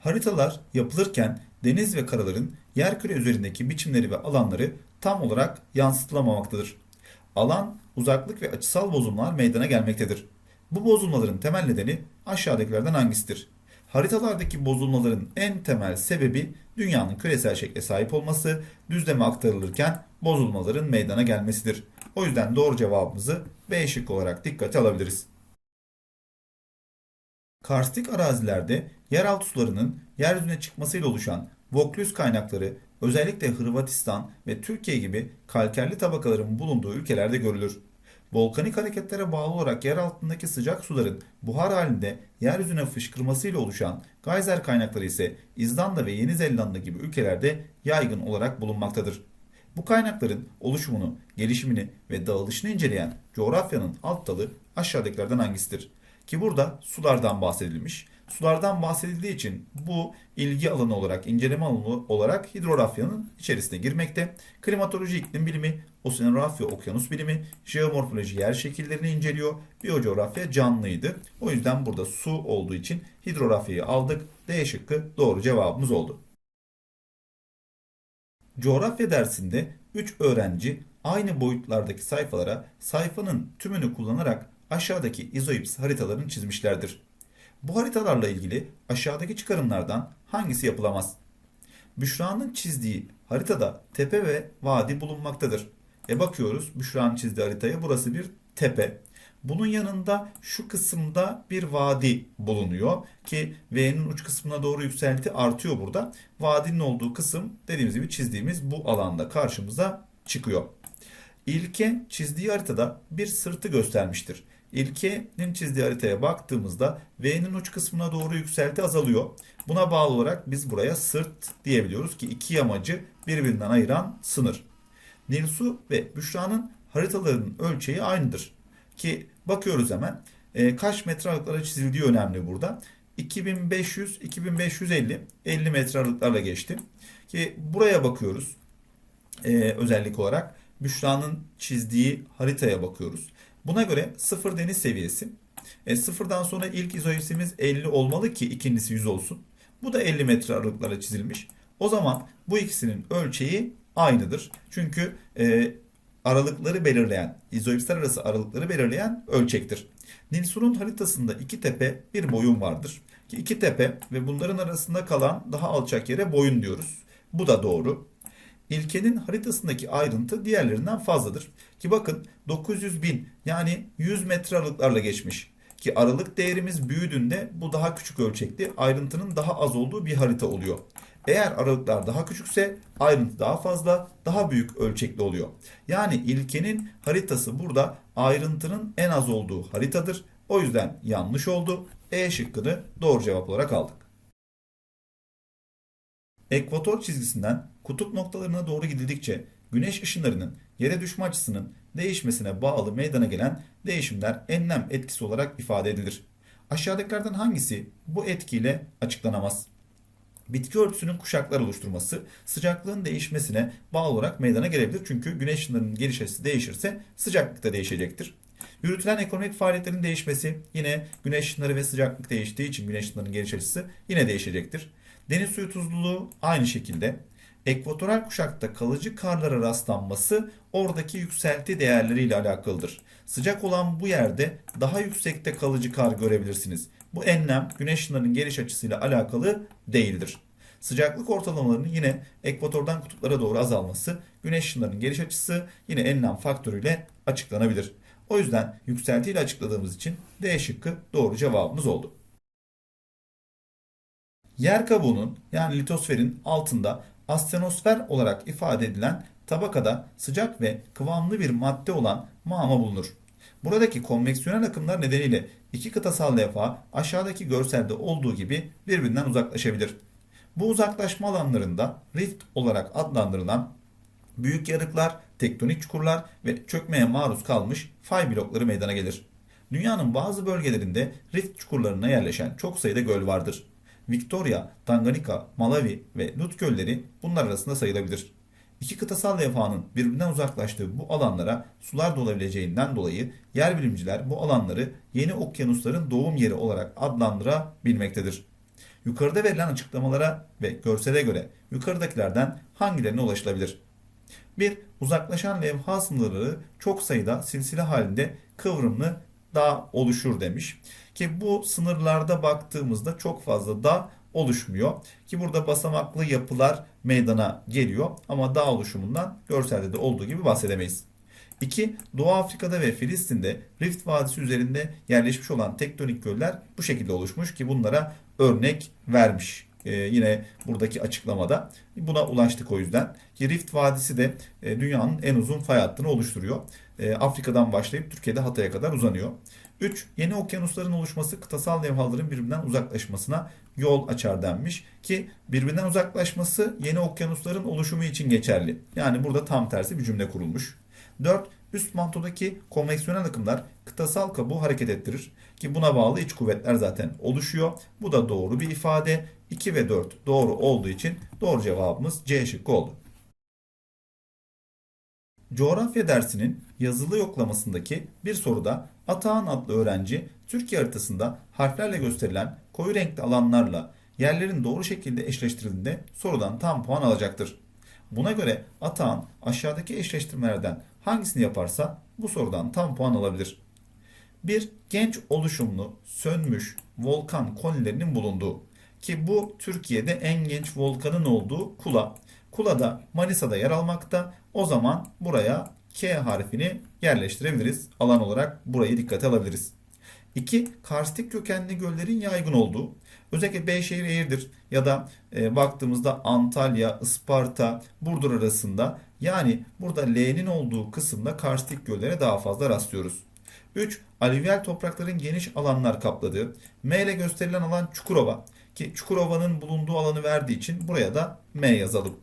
Haritalar yapılırken deniz ve karaların yerküre üzerindeki biçimleri ve alanları tam olarak yansıtılamamaktadır. Alan, uzaklık ve açısal bozulmalar meydana gelmektedir. Bu bozulmaların temel nedeni aşağıdakilerden hangisidir? Haritalardaki bozulmaların en temel sebebi dünyanın küresel şekle sahip olması, düzleme aktarılırken bozulmaların meydana gelmesidir. O yüzden doğru cevabımızı B şıkkı olarak dikkate alabiliriz. Karstik arazilerde yeraltı sularının yeryüzüne çıkmasıyla oluşan Vokluz kaynakları özellikle Hırvatistan ve Türkiye gibi kalkerli tabakaların bulunduğu ülkelerde görülür. Volkanik hareketlere bağlı olarak yer altındaki sıcak suların buhar halinde yeryüzüne fışkırmasıyla oluşan geyser kaynakları ise İzlanda ve Yeni Zelanda gibi ülkelerde yaygın olarak bulunmaktadır. Bu kaynakların oluşumunu, gelişimini ve dağılışını inceleyen coğrafyanın alt dalı aşağıdakilerden hangisidir? Ki burada sulardan bahsedilmiş. Sulardan bahsedildiği için bu ilgi alanı olarak, inceleme alanı olarak hidrografyanın içerisine girmekte. Klimatoloji iklim bilimi, oseanografya okyanus bilimi, jeomorfoloji yer şekillerini inceliyor. Biyocoğrafya canlıydı. O yüzden burada su olduğu için hidrografyayı aldık. D şıkkı doğru cevabımız oldu. Coğrafya dersinde 3 öğrenci aynı boyutlardaki sayfalara sayfanın tümünü kullanarak aşağıdaki izoips haritalarını çizmişlerdir. Bu haritalarla ilgili aşağıdaki çıkarımlardan hangisi yapılamaz? Büşra'nın çizdiği haritada tepe ve vadi bulunmaktadır. E bakıyoruz Büşra'nın çizdiği haritaya burası bir tepe. Bunun yanında şu kısımda bir vadi bulunuyor ki V'nin uç kısmına doğru yükselti artıyor burada. Vadinin olduğu kısım dediğimiz gibi çizdiğimiz bu alanda karşımıza çıkıyor. İlke çizdiği haritada bir sırtı göstermiştir. İlkenin çizdiği haritaya baktığımızda V'nin uç kısmına doğru yükselti azalıyor. Buna bağlı olarak biz buraya sırt diyebiliyoruz ki iki yamacı birbirinden ayıran sınır. Nilsu ve Büşra'nın haritalarının ölçeği aynıdır. Ki bakıyoruz hemen e, kaç metre aralıklara çizildiği önemli burada. 2500, 2550, 50 metre aralıklarla geçti. Ki buraya bakıyoruz e, özellik olarak. Büşra'nın çizdiği haritaya bakıyoruz. Buna göre sıfır deniz seviyesi. E, sıfırdan sonra ilk izoipsimiz 50 olmalı ki ikincisi 100 olsun. Bu da 50 metre aralıklarla çizilmiş. O zaman bu ikisinin ölçeği aynıdır. Çünkü e, aralıkları belirleyen, izoipsler arası aralıkları belirleyen ölçektir. Nilsur'un haritasında iki tepe bir boyun vardır. Ki iki tepe ve bunların arasında kalan daha alçak yere boyun diyoruz. Bu da doğru. İlkenin haritasındaki ayrıntı diğerlerinden fazladır. Ki bakın 900 bin yani 100 metre aralıklarla geçmiş. Ki aralık değerimiz büyüdüğünde bu daha küçük ölçekli ayrıntının daha az olduğu bir harita oluyor. Eğer aralıklar daha küçükse ayrıntı daha fazla, daha büyük ölçekli oluyor. Yani ilkenin haritası burada ayrıntının en az olduğu haritadır. O yüzden yanlış oldu. E şıkkını doğru cevap olarak aldık. Ekvator çizgisinden kutup noktalarına doğru gidildikçe güneş ışınlarının yere düşme açısının değişmesine bağlı meydana gelen değişimler enlem etkisi olarak ifade edilir. Aşağıdakilerden hangisi bu etkiyle açıklanamaz? Bitki örtüsünün kuşaklar oluşturması sıcaklığın değişmesine bağlı olarak meydana gelebilir. Çünkü güneş ışınlarının geliş değişirse sıcaklık da değişecektir. Yürütülen ekonomik faaliyetlerin değişmesi yine güneş ışınları ve sıcaklık değiştiği için güneş ışınlarının geliş açısı yine değişecektir. Deniz suyu tuzluluğu aynı şekilde. Ekvatoral kuşakta kalıcı karlara rastlanması oradaki yükselti değerleriyle alakalıdır. Sıcak olan bu yerde daha yüksekte kalıcı kar görebilirsiniz. Bu enlem güneş ışınlarının geliş açısıyla alakalı değildir. Sıcaklık ortalamalarının yine ekvatordan kutuplara doğru azalması güneş ışınlarının geliş açısı yine enlem faktörüyle açıklanabilir. O yüzden yükseltiyle açıkladığımız için D şıkkı doğru cevabımız oldu. Yer kabuğunun yani litosferin altında astenosfer olarak ifade edilen tabakada sıcak ve kıvamlı bir madde olan mağma bulunur. Buradaki konveksiyonel akımlar nedeniyle iki kıtasal levha aşağıdaki görselde olduğu gibi birbirinden uzaklaşabilir. Bu uzaklaşma alanlarında rift olarak adlandırılan büyük yarıklar, tektonik çukurlar ve çökmeye maruz kalmış fay blokları meydana gelir. Dünyanın bazı bölgelerinde rift çukurlarına yerleşen çok sayıda göl vardır. Victoria, Tanganyika, Malawi ve Lut gölleri bunlar arasında sayılabilir. İki kıtasal levhanın birbirinden uzaklaştığı bu alanlara sular dolabileceğinden dolayı yer bilimciler bu alanları yeni okyanusların doğum yeri olarak adlandırabilmektedir. Yukarıda verilen açıklamalara ve görsele göre yukarıdakilerden hangilerine ulaşılabilir? 1. Uzaklaşan levha sınırları çok sayıda silsile halinde kıvrımlı dağ oluşur demiş. Ki bu sınırlarda baktığımızda çok fazla dağ oluşmuyor. Ki burada basamaklı yapılar meydana geliyor ama dağ oluşumundan görselde de olduğu gibi bahsedemeyiz. 2. Doğu Afrika'da ve Filistin'de Rift Vadisi üzerinde yerleşmiş olan tektonik göller bu şekilde oluşmuş ki bunlara örnek vermiş. Ee, yine buradaki açıklamada buna ulaştık o yüzden. Ki Rift Vadisi de e, dünyanın en uzun fay hattını oluşturuyor. E, Afrika'dan başlayıp Türkiye'de Hatay'a kadar uzanıyor. 3. Yeni okyanusların oluşması kıtasal levhaların birbirinden uzaklaşmasına yol açar denmiş ki birbirinden uzaklaşması yeni okyanusların oluşumu için geçerli. Yani burada tam tersi bir cümle kurulmuş. 4. Üst mantodaki konveksiyonel akımlar kıtasal kabuğu hareket ettirir ki buna bağlı iç kuvvetler zaten oluşuyor. Bu da doğru bir ifade. 2 ve 4 doğru olduğu için doğru cevabımız C şıkkı oldu. Coğrafya dersinin yazılı yoklamasındaki bir soruda Atahan adlı öğrenci Türkiye haritasında harflerle gösterilen koyu renkli alanlarla yerlerin doğru şekilde eşleştirildiğinde sorudan tam puan alacaktır. Buna göre Atahan aşağıdaki eşleştirmelerden hangisini yaparsa bu sorudan tam puan alabilir. 1. Genç oluşumlu, sönmüş volkan konilerinin bulunduğu ki bu Türkiye'de en genç volkanın olduğu Kula. Kula da Manisa'da yer almakta. O zaman buraya K harfini yerleştirebiliriz. Alan olarak burayı dikkate alabiliriz. 2. Karstik kökenli göllerin yaygın olduğu. Özellikle Beyşehir Eğirdir ya da e, baktığımızda Antalya, Isparta, Burdur arasında yani burada L'nin olduğu kısımda karstik göllere daha fazla rastlıyoruz. 3. Alüvyal toprakların geniş alanlar kapladığı. M ile gösterilen alan Çukurova ki Çukurova'nın bulunduğu alanı verdiği için buraya da M yazalım.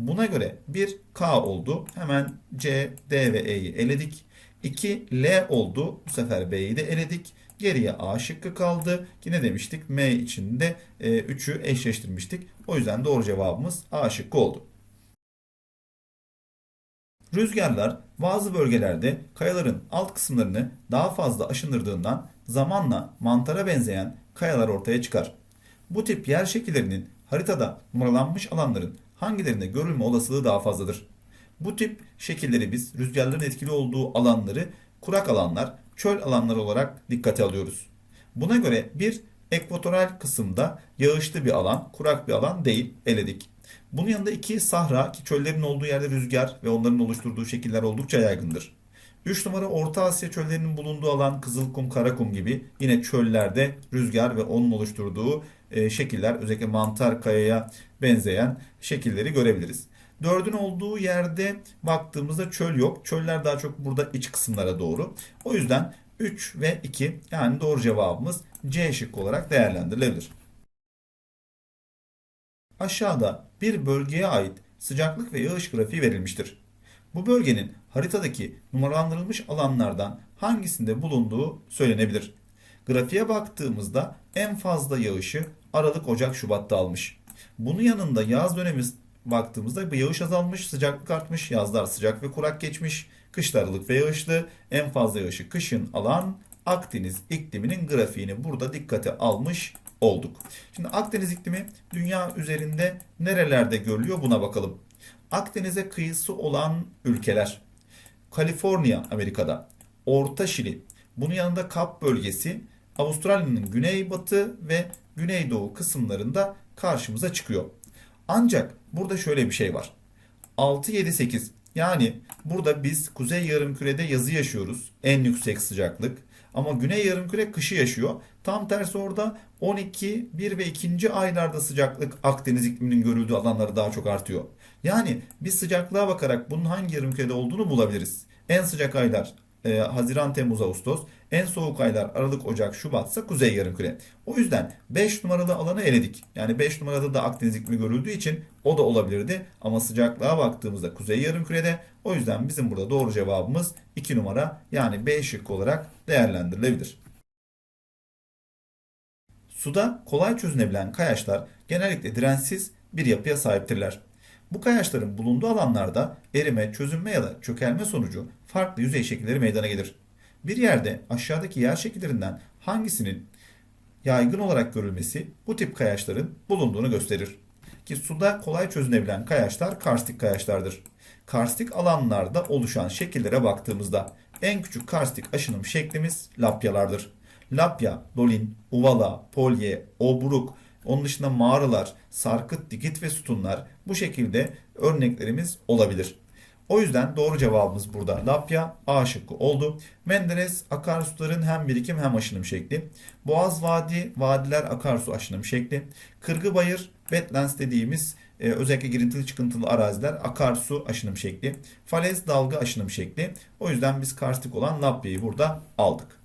Buna göre bir K oldu. Hemen C, D ve E'yi eledik. 2 L oldu. Bu sefer B'yi de eledik. Geriye A şıkkı kaldı. Yine demiştik M içinde 3'ü eşleştirmiştik. O yüzden doğru cevabımız A şıkkı oldu. Rüzgarlar bazı bölgelerde kayaların alt kısımlarını daha fazla aşındırdığından zamanla mantara benzeyen kayalar ortaya çıkar. Bu tip yer şekillerinin haritada numaralanmış alanların hangilerinde görülme olasılığı daha fazladır? Bu tip şekilleri biz rüzgarların etkili olduğu alanları kurak alanlar, çöl alanları olarak dikkate alıyoruz. Buna göre bir ekvatoral kısımda yağışlı bir alan, kurak bir alan değil, eledik. Bunun yanında iki sahra ki çöllerin olduğu yerde rüzgar ve onların oluşturduğu şekiller oldukça yaygındır. 3 numara Orta Asya çöllerinin bulunduğu alan Kızılkum, Karakum gibi yine çöllerde rüzgar ve onun oluşturduğu e, şekiller özellikle mantar kayaya benzeyen şekilleri görebiliriz. Dördün olduğu yerde baktığımızda çöl yok. Çöller daha çok burada iç kısımlara doğru. O yüzden 3 ve 2 yani doğru cevabımız C şıkkı olarak değerlendirilebilir. Aşağıda bir bölgeye ait sıcaklık ve yağış grafiği verilmiştir. Bu bölgenin haritadaki numaralandırılmış alanlardan hangisinde bulunduğu söylenebilir. Grafiğe baktığımızda en fazla yağışı Aralık, Ocak, Şubat'ta almış. Bunun yanında yaz dönemi baktığımızda bu yağış azalmış, sıcaklık artmış, yazlar sıcak ve kurak geçmiş, kışlar ılık ve yağışlı, en fazla yağışı kışın alan Akdeniz ikliminin grafiğini burada dikkate almış olduk. Şimdi Akdeniz iklimi dünya üzerinde nerelerde görülüyor buna bakalım. Akdeniz'e kıyısı olan ülkeler. Kaliforniya Amerika'da, Orta Şili, bunun yanında Kap bölgesi, Avustralya'nın güneybatı ve güneydoğu kısımlarında karşımıza çıkıyor. Ancak burada şöyle bir şey var. 6 7 8 yani burada biz kuzey yarımkürede yazı yaşıyoruz. En yüksek sıcaklık. Ama güney yarımküre kışı yaşıyor. Tam tersi orada 12, 1 ve 2. aylarda sıcaklık Akdeniz ikliminin görüldüğü alanları daha çok artıyor. Yani biz sıcaklığa bakarak bunun hangi yarımkürede olduğunu bulabiliriz. En sıcak aylar e, Haziran, Temmuz, Ağustos. En soğuk aylar Aralık, Ocak, Şubat ise Kuzey Yarımküre. O yüzden 5 numaralı alanı eledik. Yani 5 numarada da Akdeniz iklimi görüldüğü için o da olabilirdi. Ama sıcaklığa baktığımızda Kuzey Yarımküre'de. O yüzden bizim burada doğru cevabımız 2 numara yani B şıkkı olarak değerlendirilebilir. Suda kolay çözünebilen kayaçlar genellikle dirençsiz bir yapıya sahiptirler. Bu kayaçların bulunduğu alanlarda erime, çözünme ya da çökelme sonucu farklı yüzey şekilleri meydana gelir. Bir yerde aşağıdaki yer şekillerinden hangisinin yaygın olarak görülmesi bu tip kayaçların bulunduğunu gösterir. Ki suda kolay çözünebilen kayaçlar karstik kayaçlardır. Karstik alanlarda oluşan şekillere baktığımızda en küçük karstik aşınım şeklimiz lapyalardır. Lapya, dolin, uvala, polye, obruk, onun dışında mağaralar, sarkıt, dikit ve sütunlar bu şekilde örneklerimiz olabilir. O yüzden doğru cevabımız burada Lapya A şıkkı oldu. Menderes akarsuların hem birikim hem aşınım şekli. Boğaz Vadi, vadiler akarsu aşınım şekli. Kırgıbayır, wetlands dediğimiz e, özellikle girintili çıkıntılı araziler akarsu aşınım şekli. Falez dalga aşınım şekli. O yüzden biz karstik olan Lapya'yı burada aldık.